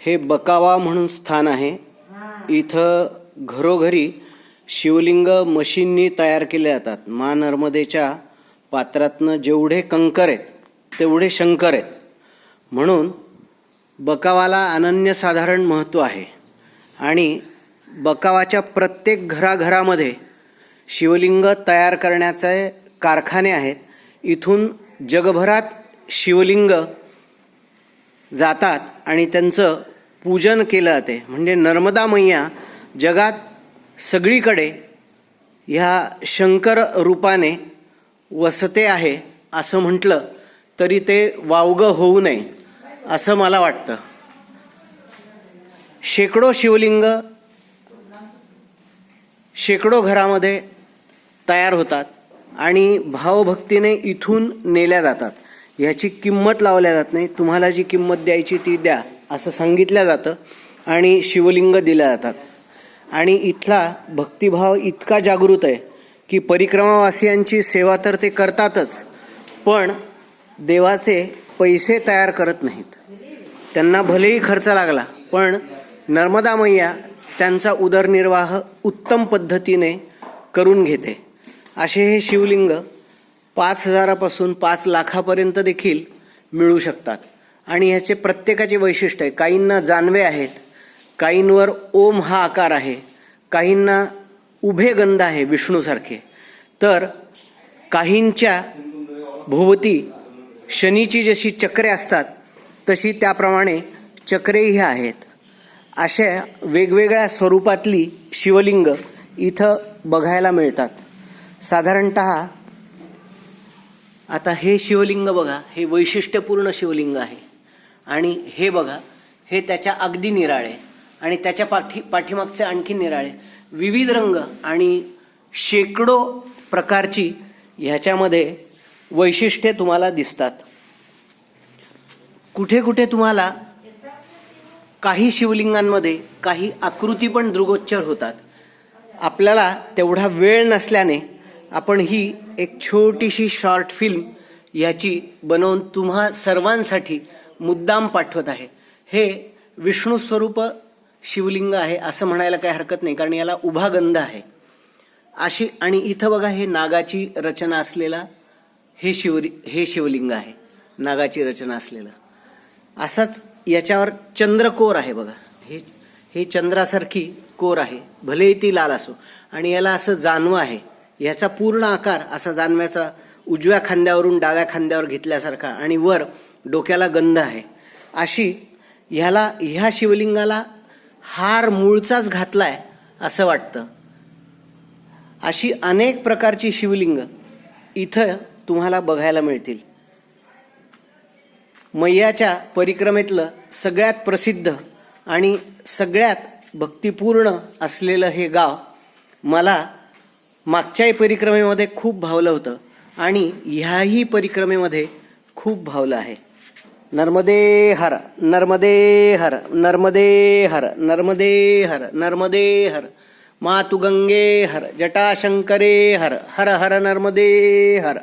हे बकावा म्हणून स्थान आहे. इथं घरोघरी शिवलिंग मशीननी तयार केले जातात. मा नर्मदेच्या पात्रातनं जेवढे कंकर आहेत तेवढे शंकर आहेत. म्हणून बकावाला अनन्यसाधारण महत्त्व आहे. आणि बकावाच्या प्रत्येक घराघरामध्ये शिवलिंग तयार करण्याचे कारखाने आहेत. इथून जगभरात शिवलिंग जातात आणि त्यांचं पूजन केलं जाते. म्हणजे नर्मदा मैया जगात सगळीकडे ह्या शंकर रूपाने वसते आहे असं म्हटलं तरी ते वावगं होऊ नये असं मला वाटतं. शेकडो शिवलिंग शेकडो घरामध्ये तयार होतात आणि भावभक्तीने इथून नेल्या जातात. ह्याची किंमत लावल्या जात नाही. तुम्हाला जी किंमत द्यायची ती द्या असं सांगितलं जातं आणि शिवलिंग दिल्या जातात. आणि इथला भक्तिभाव इतका जागृत आहे की परिक्रमावासियांची सेवा तर ते करतातच पण देवाचे पैसे तयार करत नाहीत. त्यांना भलेही खर्च लागला पण नर्मदा मैया त्यांचा उदरनिर्वाह उत्तम पद्धतीने करून घेते. असे हे शिवलिंग पाच हजारापासून पाच लाखापर्यंत देखील मिळू शकतात. आणि ह्याचे प्रत्येकाचे वैशिष्ट्य आहे. काहींना जानवे आहेत काहींवर ओम हा आकार आहे काहींना उभे गंध आहे विष्णूसारखे. तर काहींच्या भोवती शनीची जशी चक्रे असतात तशी त्याप्रमाणे चक्रेही आहेत. अशा वेगवेगळ्या स्वरूपातली शिवलिंग इथं बघायला मिळतात. साधारणत आता हे शिवलिंग बघा हे वैशिष्ट्यपूर्ण शिवलिंग आहे. आणि हे बघा हे त्याच्या अगदी निराळे आणि त्याच्या पाठी पाठीमागचे आणखी निराळे. विविध रंग आणि शेकडो प्रकारची ह्याच्यामध्ये वैशिष्ट्ये तुम्हाला दिसतात. कुठे कुठे तुम्हाला काही शिवलिंगांमध्ये काही आकृती पण दृगोच्चर होतात. आपल्याला तेवढा वेळ नसल्याने आपण ही एक छोटीशी शॉर्ट फिल्म याची बनवून तुम्हा सर्वांसाठी मुद्दाम पाठवत आहे. हे विष्णू स्वरूप शिवलिंग आहे असं म्हणायला काही हरकत नाही कारण याला उभा गंध आहे. अशी आणि इथं बघा हे नागाची रचना असलेला हे शिवरी हे शिवलिंग आहे नागाची रचना असलेलं. असाच याच्यावर चंद्रकोर आहे बघा. हे हे चंद्रासारखी कोर आहे भलेही ती लाल असो. आणि याला असं जानवं आहे. ह्याचा पूर्ण आकार असा जानव्याचा उजव्या खांद्यावरून डाव्या खांद्यावर घेतल्यासारखा आणि वर डोक्याला गंध आहे. अशी ह्याला ह्या शिवलिंगाला हार मूळचाच घातलाय असं वाटतं. अशी अनेक प्रकारची शिवलिंग इथं तुम्हाला बघायला मिळतील. मैयाच्या परिक्रमेतलं सगळ्यात प्रसिद्ध आणि सगळ्यात भक्तिपूर्ण असलेलं हे गाव मला मागच्याही परिक्रमेमध्ये खूप भावलं होतं. आणि ह्याही परिक्रमेमध्ये खूप भावलं आहे. नर्मदे हर नर्मदे हर नर्मदे हर नर्मदे हर नर्मदे हर मातु गंगे हर जटाशंकरे हर हर हर नर्मदे हर.